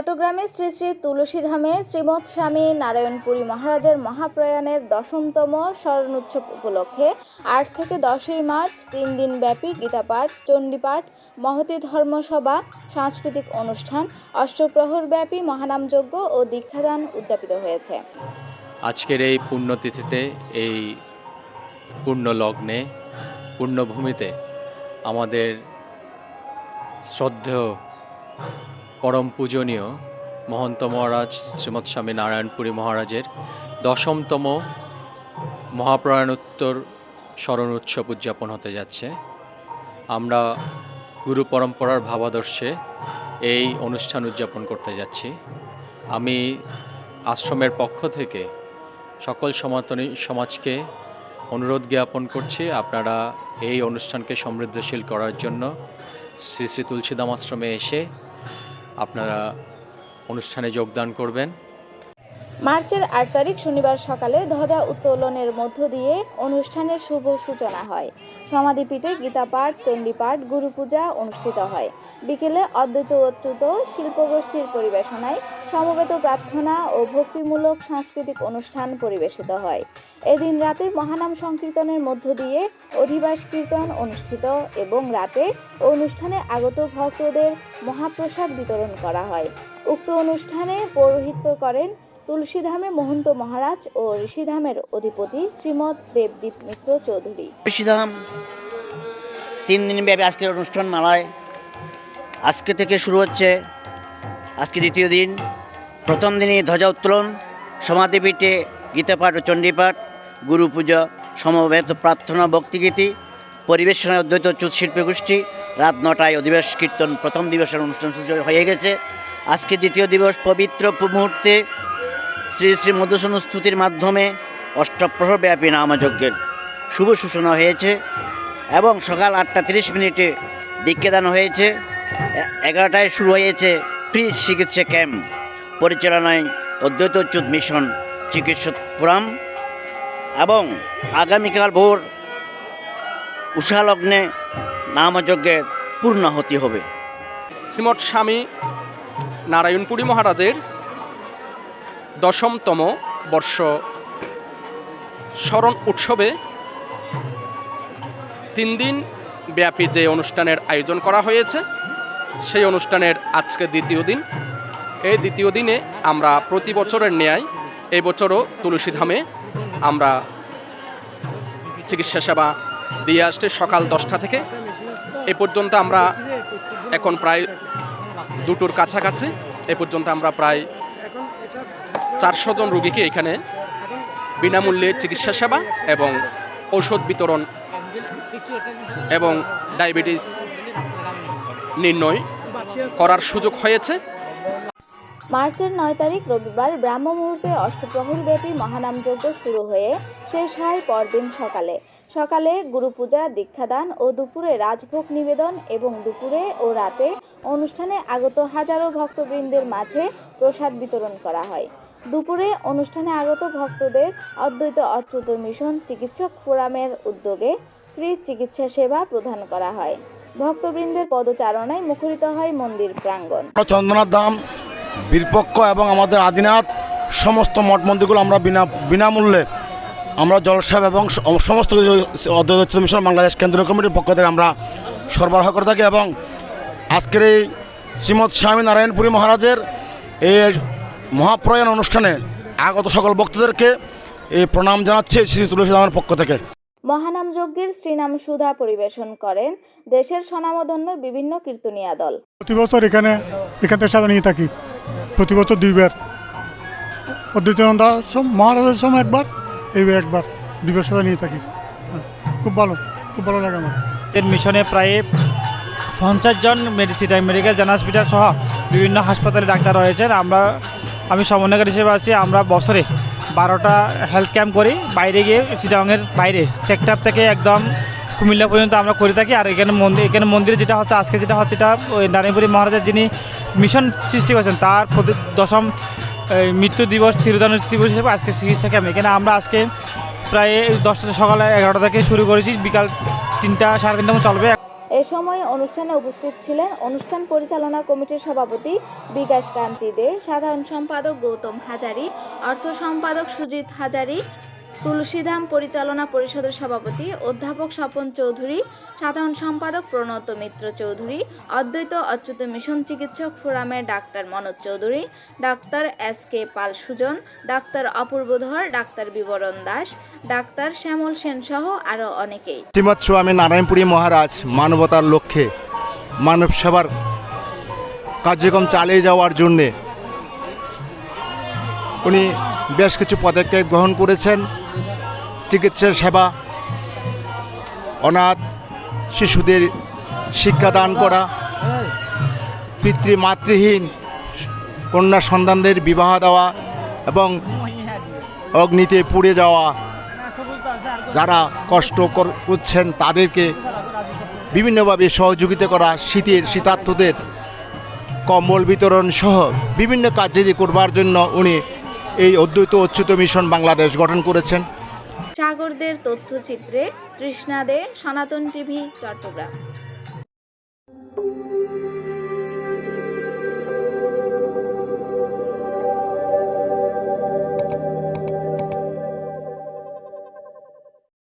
চট্টগ্রামে শ্রী শ্রী তুলসীধামে শ্রীমৎ স্বামী নারায়ণপুরী মহারাজের মহাপ্রয়াণের দশমতম স্মরণোৎসব উপলক্ষে আট থেকে দশই মার্চ তিন দিন ব্যাপী গীতাপাঠ, চণ্ডীপাঠ, মহতি ধর্মসভা, সাংস্কৃতিক অনুষ্ঠান, অষ্টপ্রহর ব্যাপী মহানামযজ্ঞ ও দীক্ষাদান উদযাপিত হয়েছে। আজকের এই পুণ্যতিথিতে, এই পুণ্য লগ্নে পুণ্যভূমিতে আমাদের শ্রদ্ধেয় পরম পূজনীয় মহন্ত মহারাজ শ্রীমৎ স্বামী নারায়ণপুরী মহারাজের দশমতম মহাপ্রয়াণোত্তর স্মরণ উৎসব উদযাপন হতে যাচ্ছে। আমরা গুরু পরম্পরার ভাবাদর্শে এই অনুষ্ঠান উদযাপন করতে যাচ্ছি। আমি আশ্রমের পক্ষ থেকে সকল সমাতনী সমাজকে অনুরোধ জ্ঞাপন করছি, আপনারা এই অনুষ্ঠানকে সমৃদ্ধশীল করার জন্য শ্রী শ্রী তুলসীদাম আশ্রমে এসে আপনারা অনুষ্ঠানে যোগদান করবেন। মার্চের আট তারিখ শনিবার সকালে ধ্বজা উত্তোলনের মধ্য দিয়ে অনুষ্ঠানের শুভ সূচনা হয়। সমাধিপীঠে গীতাপাঠ গুরু পূজা অনুষ্ঠিত হয়। বিকেলে অদ্বৈত শিল্পগোষ্ঠীর পরিবেশনায় সমবেত প্রার্থনা ও ভক্তিমূলক সাংস্কৃতিক অনুষ্ঠান পরিবেশিত হয়। এদিন রাতে মহানাম সংকীর্তনের মধ্য দিয়ে অধিবাস কীর্তন অনুষ্ঠিত এবং রাতে অনুষ্ঠানে আগত ভক্তদের মহাপ্রসাদ বিতরণ করা হয়। উক্ত অনুষ্ঠানে পৌরোহিত্য করেন তুলসীধামে মহন্ত মহারাজ ও ঋষিধামের অধিপতি শ্রীমৎ দেবদীপ মিত্র চৌধুরী। তুলসীধাম তিন দিন ব্যাপী আজকের অনুষ্ঠান মালায় আজকে থেকে শুরু হচ্ছে। আজকে দ্বিতীয় দিন। প্রথম দিনই ধ্বজা উত্তোলন, সমাধিপীঠে গীতাপাঠ ও চণ্ডীপাঠ, গুরু পূজা, সমবেত প্রার্থনা ভক্তিগীতি পরিবেশনায় অদ্বৈত চুত শিল্পী গোষ্ঠী, রাত নটায় অধিবেশ কীর্তন প্রথম দিবসের অনুষ্ঠান শুরু হয়ে গেছে। আজকে দ্বিতীয় দিবস পবিত্র মুহূর্তে শ্রী শ্রী মধুসূন স্তুতির মাধ্যমে অষ্টপ্রহর ব্যাপী নামযজ্ঞের শুভ সূচনা হয়েছে এবং সকাল আটটা তিরিশ মিনিটে দীক্ষাদান হয়েছে। এগারোটায় শুরু হয়েছে ফ্রি চিকিৎসা ক্যাম্প। পরিচালনায় অদ্বৈত অচ্যুত মিশন চিকিৎসকপুরাম এবং আগামীকাল ভোর উষালগ্নে নামযজ্ঞের পূর্ণাহতি হবে। শ্রীমৎ স্বামী নারায়ণপুরী মহারাজের দশমতম বর্ষ স্মরণ উৎসবে তিন দিন ব্যাপী যে অনুষ্ঠানের আয়োজন করা হয়েছে, সেই অনুষ্ঠানের আজকে দ্বিতীয় দিন। এই দ্বিতীয় দিনে আমরা প্রতি বছরের ন্যায় এই বছরও তুলসীধামে আমরা চিকিৎসা সেবা দিয়ে আসছে সকাল দশটা থেকে। এ পর্যন্ত আমরা এখন প্রায় দুটোর কাছাকাছি। এ পর্যন্ত আমরা প্রায় চারশো জন রুগীকে এখানে বিনামূল্যে চিকিৎসা সেবা এবং ঔষধ বিতরণ এবং ডায়াবেটিস নির্ণয় করার সুযোগ হয়েছে। মার্চের নয় তারিখ রবিবার ব্রাহ্ম মুহূর্তে অষ্টপ্রহর ব্যাপী মহানামযজ্ঞ শুরু হয়ে শেষ হয় পরদিন সকালে। সকালে গুরু পূজা দীক্ষাদান ও দুপুরে রাজভোগ নিবেদন এবং দুপুরে ও রাতে অনুষ্ঠানে আগত হাজারো ভক্তবৃন্দের মাঝে প্রসাদ বিতরণ করা হয়। দুপুরে অনুষ্ঠানে আগত ভক্তদের অদ্বৈত অচ্যুত মিশন চিকিৎসক ফোরামের উদ্যোগে ফ্রি চিকিৎসা সেবা প্রদান করা হয়। ভক্তবৃন্দের পদচারণায় মুখরিত হয় মন্দির প্রাঙ্গণ। চন্দ্রনাথ ধাম বীরপক্ষ এবং আমাদের আদিনাথ, সমস্ত মঠ মন্দিরগুলো আমরা বিনা বিনামূল্যে আমরা জলসাব এবং সমস্ত অদ্বৈত মিশন বাংলাদেশ কেন্দ্রীয় কমিটির পক্ষ থেকে আমরা সরবরাহ করে থাকি এবং আজকের এই শ্রীমৎ স্বামী নারায়ণপুরী মহারাজের এই মহাপ্রয়াণ অনুষ্ঠানে আগত সকল ভক্তদেরকে এই প্রণাম জানাচ্ছে শ্রী তুলসী পক্ষ থেকে। মহানাম যজ্ঞের শ্রীনাম সুধা পরিবেশন করেন দেশের স্বনামধন্য বিভিন্ন কীর্তনিয়া দল। প্রতি বছর এখানে এখান থেকে সাদা নিয়ে থাকি। প্রতি বছর দুইবার। অদ্বৈতানন্দ মহারাজের সময় একবার এই একবার দুইবার সেবা নিয়ে থাকি। হ্যাঁ, খুব ভালো খুব ভালো লাগে আমার। এর মিশনে প্রায় পঞ্চাশ জন মেডিসিটাই মেডিকেল জেনারেল হসপিটাল সহ বিভিন্ন হাসপাতালে ডাক্তার রয়েছেন। আমরা আমি সমন্বয়কারী হিসেবে আছি। আমরা বছরে বারোটা হেলথ ক্যাম্প করি, বাইরে গিয়ে চিটাংয়ের বাইরে। টেকটাপ থেকে একদম কুমিল্লা পর্যন্ত আমরা করে থাকি। আর এখানে মন্দির এখানে মন্দিরে যেটা হচ্ছে, আজকে যেটা হচ্ছে, এটা ওই নারায়ণপুরী মহারাজের যিনি মিশন সৃষ্টি করেছেন, তার দশম মৃত্যু দিবস, তিরোধান দিবস হিসেবে আজকে চিকিৎসা ক্যাম্প এখানে আমরা আজকে প্রায় দশটা সকালে এগারোটা থেকে শুরু করেছি। বিকাল তিনটা, সাড়ে তিনটা চলবে। সময় অনুষ্ঠানে উপস্থিত ছিলেন অনুষ্ঠান পরিচালনা কমিটির সভাপতি বিকাশ কান্তি দে, সাধারণ সম্পাদক গৌতম হাজারি, অর্থ সম্পাদক সুজিত হাজারি, তুলসীধাম পরিচালনা পরিষদের সভাপতি অধ্যাপক স্বপন চৌধুরী সাধারণ সম্পাদক প্রণত মিত্র চৌধুরী, অদ্বৈত অচ্যুত মিশন চিকিৎসক ফোরামের doctor Manoj Chowdhury, doctor S K Pal Sujan, doctor Apurba Dhar doctor বিবরণ দাস, ডাক্তার শ্যামল সেন সহ আরও অনেকেই। শ্রীমৎ স্বামী নারায়ণপুরী মহারাজ মানবতার লক্ষ্যে মানব সেবার কার্যক্রম চালিয়ে যাওয়ার জন্যে উনি বেশ কিছু পদক্ষেপ গ্রহণ করেছেন। চিকিৎসা সেবা, অনাথ শিশুদের শিক্ষাদান করা পিতৃ মাতৃহীন কন্যা সন্তানদের বিবাহ দেওয়া এবং অগ্নিতে পুড়ে যাওয়া, যারা কষ্ট করছেন তাদেরকে বিভিন্নভাবে সহযোগিতা করা, শীতের শীতার্থদের কম্বল বিতরণ সহ বিভিন্ন কার্যাদি করবার জন্য উনি এই অদ্বৈত অচ্যুত মিশন বাংলাদেশ গঠন করেছেন। সাগরদের তথ্যচিত্রে তৃষ্ণা দে সনাতন টিভি চট্টগ্রাম।